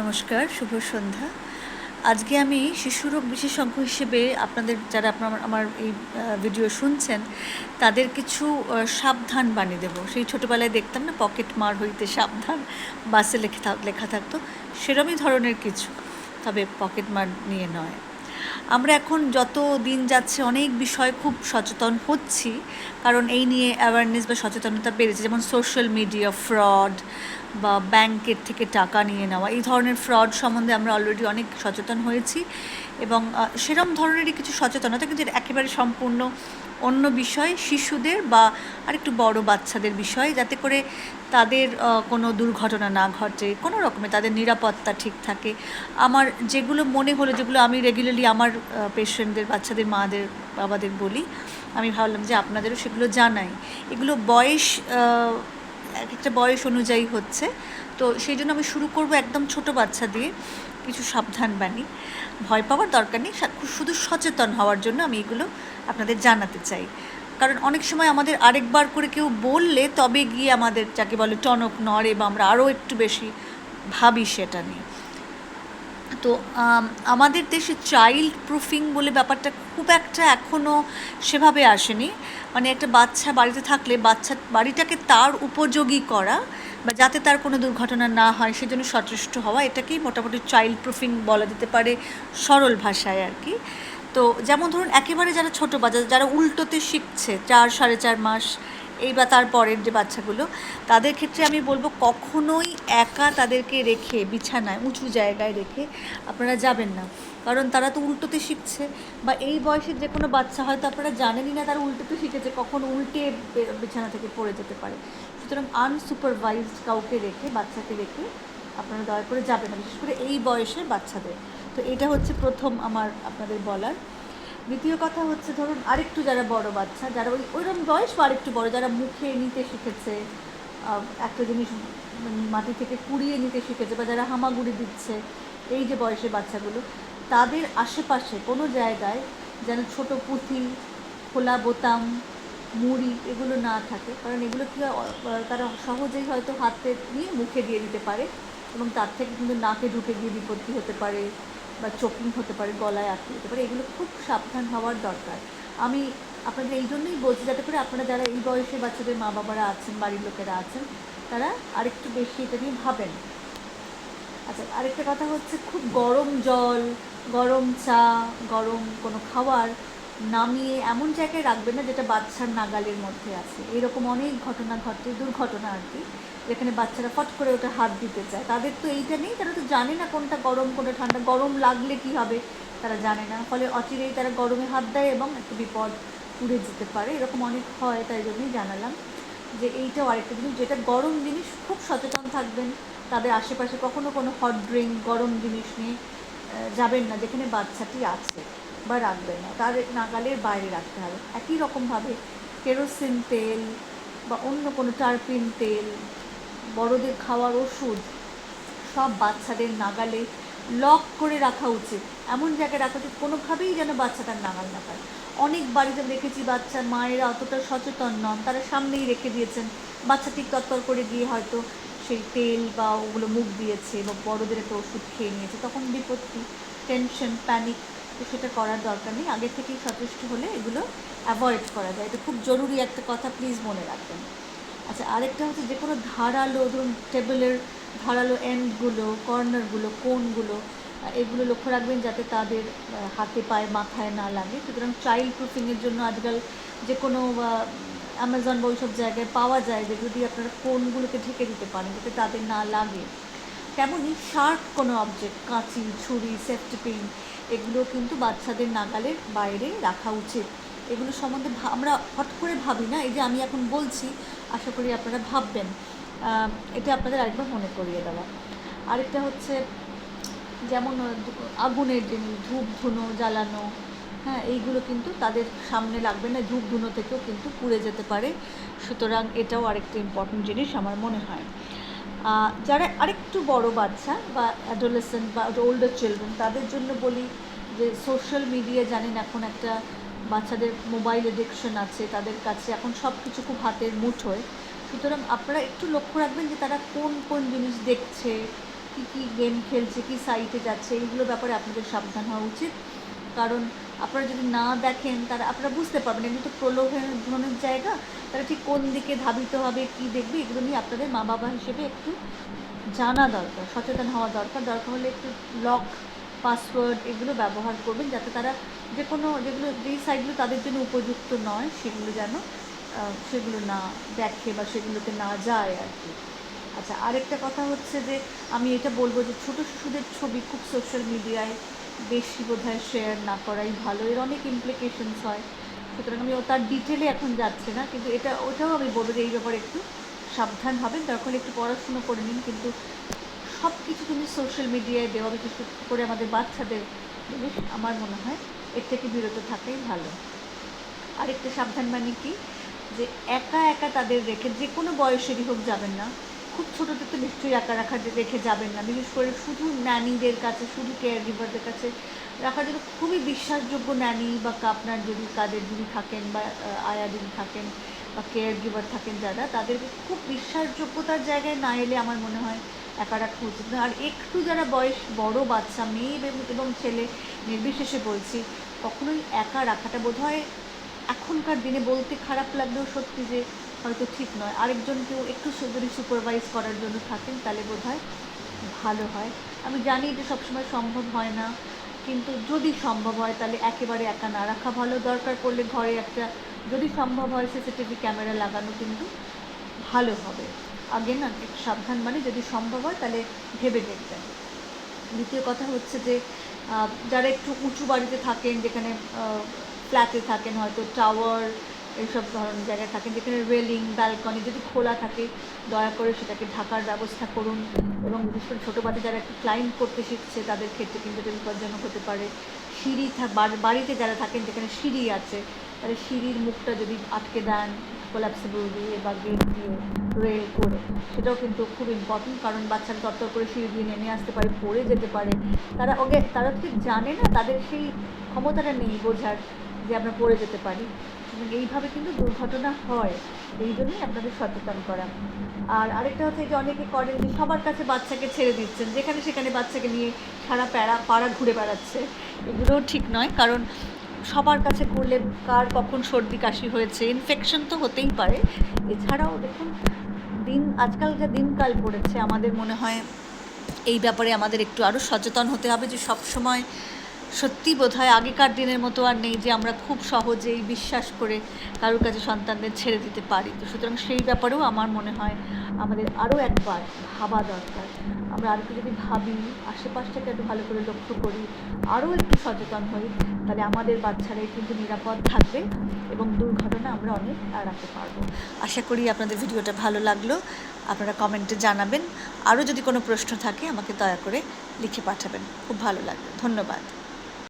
নমস্কার, শুভ সন্ধ্যা। আজকে আমি শিশুরোগ বিশেষজ্ঞ হিসেবে আপনাদের, যারা আপনার, আমার এই ভিডিও শুনছেন, তাদের কিছু সাবধান বানিয়ে দেবো। সেই ছোটোবেলায় দেখতাম না, পকেট মার হইতে সাবধান বাসে লেখা লেখা থাকতো, সেরমই ধরনের কিছু। তবে পকেট মার নিয়ে নয়। আমরা এখন যত দিন যাচ্ছে অনেক বিষয় খুব সচেতন হচ্ছি, কারণ এই নিয়ে অ্যাওয়ারনেস বা সচেতনতা বেড়েছে। যেমন সোশ্যাল মিডিয়া ফ্রড বা ব্যাংকের থেকে টাকা নিয়ে নেওয়া, এই ধরনের ফ্রড সম্বন্ধে আমরা অলরেডি অনেক সচেতন হয়েছি এবং সেরম ধরনেরই কিছু সচেতনতা কিন্তু একেবারে সম্পূর্ণ অন্য বিষয়, শিশুদের বা আরেকটু বড় বাচ্চাদের বিষয়, যাতে করে তাদের কোনো দুর্ঘটনা না ঘটে, কোনো রকমের তাদের নিরাপত্তা ঠিক থাকে। আমার যেগুলো মনে হলো, যেগুলো আমি রেগুলারলি আমার পেশেন্টদের বাচ্চাদের, মাদের, বাবাদের বলি, আমি ভাবলাম যে আপনাদেরও সেগুলো জানাই। এগুলো বয়স এক একটা বয়স অনুযায়ী হচ্ছে। তো সেই জন্য আমি শুরু করব একদম ছোট বাচ্চা দিয়ে। কিছু সাবধান, বাণী। ভয় পাওয়ার দরকার নেই। শুধু সচেতন হওয়ার জন্য আমি এগুলো আপনাদের জানাতে চাই। কারণ অনেক সময় আমাদের আরেকবার করে কেউ বললে তবে গিয়ে আমাদের যাকে বলে টনক নড়ে বা আমরা আরও একটু বেশি ভাবি সেটা নিয়ে। তো আমাদের দেশে চাইল্ড প্রুফিং বলে ব্যাপারটা খুব একটা এখনও সেভাবে আসেনি। মানে একটা বাচ্চা বাড়িতে থাকলে বাচ্চা বাড়িটাকে তার উপযোগী করা বা যাতে তার কোনো দুর্ঘটনা না হয়, সেজন্য সচেষ্ট হওয়া, এটাকেই মোটামুটি চাইল্ড প্রুফিং বলা যেতে পারে সরল ভাষায় আর কি। তো যেমন ধরুন, একেবারে যারা ছোটো বাচ্চা যারা উল্টোতে শিখছে, চার, সাড়ে চার মাস, এই বা তার পরের যে বাচ্চাগুলো, তাদের ক্ষেত্রে আমি বলব কখনোই একা তাদেরকে রেখে, বিছানায়, উঁচু জায়গায় রেখে আপনারা যাবেন না। কারণ তারা তো উল্টোতে শিখছে বা এই বয়সের যে কোনো বাচ্চা হয়তো আপনারা জানেনই না তারা উল্টোতে শিখেছে, কখন উল্টে বিছানা থেকে পড়ে যেতে পারে। সুতরাং আনসুপারভাইজড কাউকে রেখে, বাচ্চাকে রেখে আপনারা দয়া করে যাবেন না, বিশেষ করে এই বয়সের বাচ্চাদের। তো এটা হচ্ছে প্রথম আমার আপনাদের বলার। দ্বিতীয় কথা হচ্ছে, ধরুন আরেকটু যারা বড় বাচ্চা, যারা ওই, ওইরকম বয়স বা আরেকটু বড়, যারা মুখে নিতে শিখেছে একটা জিনিস উম মাটি থেকে কুড়িয়ে নিতে শিখেছে বা যারা হামাগুড়ি দিচ্ছে, এই যে বয়সের বাচ্চাগুলো, তাদের আশেপাশে কোনো জায়গায় যেন ছোট পুঁথি, খোলা বোতাম মুড়ি এগুলো না থাকে। কারণ এগুলো কি তারা সহজেই হয়তো হাতে নিয়ে মুখে দিয়ে দিতে পারে এবং তার থেকে কিন্তু নাকে ঢুকে গিয়ে বিপত্তি হতে পারে বা চোকিং হতে পারে, গলায় আটকে যেতে পারে। এগুলো খুব সাবধান হওয়ার দরকার। আমি আপনাদের এই জন্যই বলছি যাতে করে আপনারা যারা এই বয়সে বাচ্চাদের মা বাবারা আছেন, বাড়ির লোকেরা আছেন, তারা আরেকটু বেশি এটা নিয়ে ভাবেন। আচ্ছা আরেকটা কথা হচ্ছে খুব গরম জল, গরম চা, গরম কোনো খাবার নামিয়ে এমন জায়গায় রাখবেন না যেটা বাচ্চার নাগালের মধ্যে আছে। এরকম অনেক ঘটনা ঘটে, দুর্ঘটনা আর কি, যেখানে বাচ্চারা ফট করে ওটা হাত দিতে চায়। তাদের তো এইটা নেই, তারা তো জানে না কোনটা গরম, কোনটা ঠান্ডা, গরম লাগলে কি হবে, তারা জানে না। ফলে অচিরেই তারা গরমে হাত দেয় এবং একটা বিপদ উড়ে যেতে পারে। এরকম অনেক হয়, তাই জন্যই জানালাম যে এইটাও আরেকটা জিনিস, যেটা গরম জিনিস খুব সচেতন থাকবেন। তাদের আশেপাশে কখনো কোনো হট ড্রিঙ্ক গরম জিনিস নিয়ে যাবেন না, যেখানে বাচ্চাটি আছে। বা রাখবে না, তার নাগালের বাইরে রাখতে হবে। একই রকমভাবে কেরোসিন তেল বা অন্য কোনো টার্পিন তেল, বড়দের খাওয়ার ওষুধ, সব বাচ্চাদের নাগালে লক করে রাখা উচিত। এমন জায়গায় রাখা উচিত, কোনোভাবেই যেন বাচ্চাটার নাগাল না পায়। অনেক বাড়িতে দেখেছি বাচ্চার মায়েরা অতটা সচেতন নন, তারা সামনেই রেখে দিয়েছেন বাচ্চাটি তত্তর করে গিয়ে হয়তো সেই তেল বা ওগুলো মুখ দিয়েছে বা বড়দের একটা ওষুধ খেয়ে নিয়েছে, তখন বিপত্তি, টেনশন, প্যানিক তো সেটা করার দরকার নেই। আগে থেকেই সচেষ্ট হলে এগুলো অ্যাভয়েড করা যায়। এটা খুব জরুরি একটা কথা প্লিজ মনে রাখবেন। আচ্ছা আরেকটা হচ্ছে যে কোনো ধারালো, ধরুন টেবিলের ধারালো এন্ডগুলো কর্নারগুলো কোনগুলো এগুলো লক্ষ্য রাখবেন যাতে তাদের হাতে পায়ে, মাথায় না লাগে। সুতরাং চাইল্ড প্রুফিংয়ের জন্য আজকাল যে কোনো অ্যামাজন বা ওইসব জায়গায় পাওয়া যায় যে যদি আপনারা কোনগুলোকে ঢেকে দিতে পারেন, যাতে তাদের না লাগে। তেমনই শার্প কোনো অবজেক্ট কাঁচি ছুরি সেফটি পিন এগুলো কিন্তু বাচ্চাদের নাগালের বাইরে রাখা উচিত। এগুলো সম্বন্ধে আমরা হট করে ভাবি না, এই যে আমি এখন বলছি, আশা করি আপনারা ভাববেন। এটা আপনাদের আরেকবার মনে করিয়ে দেওয়া। আরেকটা হচ্ছে, যেমন, আগুনের জিনিস ধূপ ধুনো জ্বালানো হ্যাঁ এইগুলো কিন্তু তাদের সামনে লাগবে না ধূপ ধুনো থেকেও কিন্তু পুড়ে যেতে পারে। সুতরাং এটাও আরেকটা ইম্পর্টেন্ট জিনিস আমার মনে হয়। যারা আরেকটু বড় বাচ্চা বা অ্যাডোলেসেন্ট বা ওল্ডার চিলড্রেন তাদের জন্য বলি যে সোশ্যাল মিডিয়া জানেন এখন একটা বাচ্চাদের মোবাইল এডিকশন আছে, তাদের কাছে এখন সব কিছু খুব হাতের মুঠোয় সুতরাং আপনারা একটু লক্ষ্য রাখবেন যে তারা কোন কোন জিনিস দেখছে, কী কী গেম খেলছে, কী সাইটে যাচ্ছে এইগুলো ব্যাপারে আপনাদের সাবধান হওয়া উচিত। কারণ আপনারা যদি না দেখেন তারা আপনারা বুঝতে পারবেন এগুলো তো প্রলোভনের জায়গা। তারা ঠিক কোন দিকে ধাবিত হবে, কী দেখবে, এগুলো নিয়ে আপনাদের মা বাবা হিসেবে একটু জানা দরকার, সচেতন হওয়া দরকার। দরকার হলে একটু লক, পাসওয়ার্ড এগুলো ব্যবহার করবেন, যাতে তারা যে কোনো যেগুলো, যেই সাইটগুলো তাদের জন্য উপযুক্ত নয়, সেগুলো যেন সেগুলো না দেখে বা সেগুলোতে না যায় আর কি। আচ্ছা আরেকটা কথা হচ্ছে যে, আমি এটা বলব যে ছোটো শিশুদের ছবি খুব সোশ্যাল মিডিয়ায় বেশি বোধহয় শেয়ার না করাই ভালো। এর অনেক ইমপ্লিকেশনস হয়। সুতরাং আমি ও তার ডিটেলে এখন যাচ্ছে না, কিন্তু এটা, ওটাও আমি বলব যে এই ব্যাপারে একটু সাবধান হবেন। হলে একটু পড়াশুনো করে নিন, কিন্তু সব কিছু কিন্তু সোশ্যাল মিডিয়ায় দেওয়া, বিশেষ করে আমাদের বাচ্চাদের জিনিস, আমার মনে হয় এর থেকে বিরত থাকাই ভালো। আরেকটা সাবধান মানে কি? যে একা একা তাদের রেখে যে কোনো বয়সেরই হোক যাবেন না। খুব ছোটোতে তো নিশ্চয়ই একা রাখা রেখে যাবেন না। বিশেষ করে শুধু ন্যানিদের কাছে, শুধু কেয়ার গিভারদের কাছে রাখার জন্য খুবই বিশ্বাসযোগ্য ন্যানি বা আপনার যদি কাজের দিদি থাকেন বা আয়া দিদি থাকেন বা কেয়ার গিভার থাকেন যারা, তাদেরকে খুব বিশ্বাসযোগ্যতার জায়গায় না এলে আমার মনে হয় একা রাখা উচিত না। আর একটু যারা বয়স বড় বাচ্চা, মেয়ে এবং- এবং ছেলে, নির্বিশেষে বলছি, কখনোই একা রাখাটা বোধ হয় এখনকার দিনে বলতে খারাপ লাগলেও সত্যি যে হয়তো ঠিক নয়। আরেকজনকেও একটু যদি সুপারভাইজ করার জন্য থাকেন, তাহলে বোধ হয় ভালো হয়। আমি জানি এটা সবসময় সম্ভব হয় না, কিন্তু যদি সম্ভব হয়, তাহলে একেবারে একা না রাখা ভালো। দরকার পড়লে ঘরে একটা যদি সম্ভব হয়, সিসিটিভি ক্যামেরা লাগানো কিন্তু ভালো হবে। আগে না সাবধান মানে যদি সম্ভব হয়, তাহলে ভেবে দেখবেন। দ্বিতীয় কথা হচ্ছে যে যারা একটু উঁচু বাড়িতে থাকেন, যেখানে ফ্ল্যাটে থাকেন, হয়তো টাওয়ার এইসব ধরনের জায়গায় থাকেন। যেখানে রেলিং ব্যালকনি যদি খোলা থাকে, দয়া করে সেটাকে ঢাকার ব্যবস্থা করুন এবং বিশেষ করে ছোটো বাচ্চা যারা একটু ক্লাইম্ব করতে শিখছে, তাদের ক্ষেত্রে কিন্তু এটা বিপজ্জনক হতে পারে। সিঁড়ি বাড়িতে যারা থাকেন, যেখানে সিঁড়ি আছে, তাহলে সিঁড়ির মুখটা যদি আটকে দেন কোলাপসিবল দিয়ে বা গেট দিয়ে রেল করে, সেটাও কিন্তু খুব ইম্পর্টেন্ট কারণ বাচ্চারা তরতর করে সিঁড়ি দিয়ে নেমে আসতে পারে, পড়ে যেতে পারে। তারা ওকে তারা ঠিক জানে না তাদের সেই ক্ষমতাটা নেই বোঝার যে আমরা পড়ে যেতে পারি। সুতরাং এইভাবে কিন্তু দুর্ঘটনা হয়। এই জন্যই আপনাদের সচেতন করা। আর আরেকটা হচ্ছে যে অনেকে করেন যে সবার কাছে বাচ্চাকে ছেড়ে দিচ্ছেন, যেখানে সেখানে বাচ্চাকে নিয়ে সারা প্যাড়া পাড়া ঘুরে বেড়াচ্ছে। এগুলোও ঠিক নয়, কারণ সবার কাছে করলে কার কখন সর্দি কাশি হয়েছে? ইনফেকশন তো হতেই পারে। এছাড়াও দেখুন, দিন, আজকাল যা দিনকাল পড়েছে, আমাদের মনে হয় এই ব্যাপারে আমাদের একটু আরও সচেতন হতে হবে যে সব সময় সত্যি বোধ হয় আগেকার দিনের মতো আর নেই যে আমরা খুব সহজেই বিশ্বাস করে কারোর কাছে সন্তানদের ছেড়ে দিতে পারি। তো সুতরাং সেই ব্যাপারেও আমার মনে হয় আমাদের আরও একবার ভাবা দরকার। আমরা আরও যদি ভাবি, আশেপাশটাকে একটু ভালো করে লক্ষ্য করি, আরও একটু সচেতন হই, তাহলে আমাদের বাচ্চারাই কিন্তু নিরাপদ থাকবে এবং দুর্ঘটনা আমরা অনেক এড়াতে পারব। আশা করি আপনাদের ভিডিওটা ভালো লাগল। আপনারা কমেন্টে জানাবেন। আরও যদি কোনো প্রশ্ন থাকে আমাকে দয়া করে লিখে পাঠাবেন। খুব ভালো লাগবে ধন্যবাদ।